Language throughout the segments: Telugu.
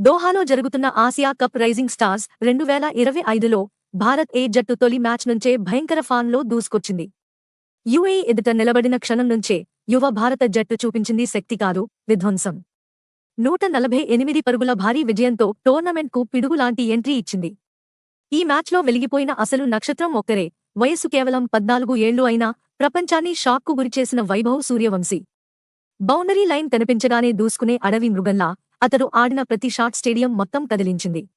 దోహాలో జరుగుతున్న ఆసియా కప్ రైజింగ్ స్టార్స్ రెండు వేల ఇరవై ఐదులో భారత్ ఏ జట్టు తొలి మ్యాచ్ నుంచే భయంకర ఫాన్లో దూసుకొచ్చింది. యుఏఈ ఎదుట నిలబడిన క్షణం నుంచే యువ భారత జట్టు చూపించింది శక్తి కాదు విధ్వంసం. నూట నలభై ఎనిమిది పరుగుల భారీ విజయంతో టోర్నమెంట్కు పిడుగులాంటి ఎంట్రీ ఇచ్చింది. ఈ మ్యాచ్లో వెలిగిపోయిన అసలు నక్షత్రం ఒక్కరే వయస్సు కేవలం పద్నాలుగు ఏళ్ళు అయినా ప్రపంచాన్ని షాక్కు గురిచేసిన వైభవ్ సూర్యవంశీ. బౌండరీ లైన్ కనిపించగానే దూసుకునే అడవి మృగంలా అతడు ఆడిన ప్రతి షాట్ స్టేడియం మొత్తం కదిలించింది.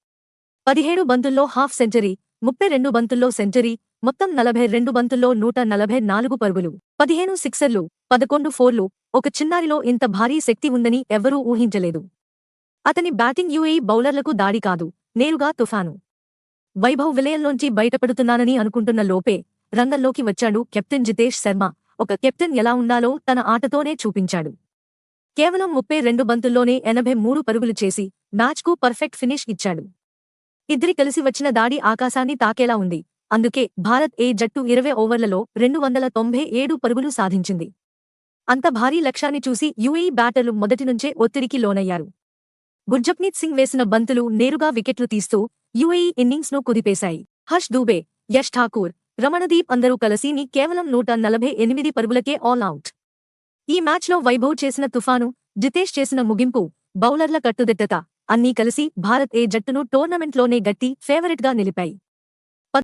పదిహేడు బంతుల్లో హాఫ్ సెంచరీ ముప్పై రెండు బంతుల్లో సెంచరీ మొత్తం నలభై రెండు బంతుల్లో నూట నలభై నాలుగు పరుగులు. పదిహేను సిక్సర్లు పదకొండు ఫోర్లు ఒక చిన్నారిలో ఇంత భారీ శక్తి ఉందని ఎవ్వరూ ఊహించలేదు. అతని బ్యాటింగ్ యుఏఈ బౌలర్లకు దాడి కాదు నేరుగా తుఫాను. వైభవ్ విలయంలోంచి బయటపడుతున్నానని అనుకుంటున్న లోపే రంగంలోకి వచ్చాడు కెప్టెన్ జితేష్ శర్మ. ఒక కెప్టెన్ ఎలా ఉండాలో తన ఆటతోనే చూపించాడు. కేవలం ముప్పై రెండు బంతుల్లోనే ఎనభై మూడు పరుగులు చేసి మ్యాచ్కు పర్ఫెక్ట్ ఫినిష్ ఇచ్చాడు. ఇద్దరి కలిసి వచ్చిన దాడి ఆకాశాన్ని తాకేలా ఉంది. అందుకే భారత్ ఏ జట్టు ఇరవై ఓవర్లలో రెండు వందల తొంభై ఏడు పరుగులు సాధించింది. అంత భారీ లక్ష్యాన్ని చూసి యుఏఈ బ్యాటర్లు మొదటి నుంచే ఒత్తిడికి లోనయ్యారు. గుర్జప్నీత్ సింగ్ వేసిన బంతులు నేరుగా వికెట్లు తీస్తూ యుఏఈ ఇన్నింగ్స్ను కుదిపేశాయి. హర్ష్ దూబే యష్ ఠాకూర్ రమణదీప్ అందరూ కలిసిని కేవలం నూట నలభై ఎనిమిది పరుగులకే ఆల్ అవుట్. ఈ మ్యాచ్లో వైభవ్ చేసిన తుఫాను జితేష్ చేసిన ముగింపు బౌలర్ల కట్టుదిట్టత అన్నీ కలిసి భారత్ ఏ జట్టును టోర్నమెంట్లోనే గట్టి ఫేవరెట్గా నిలిపాయి.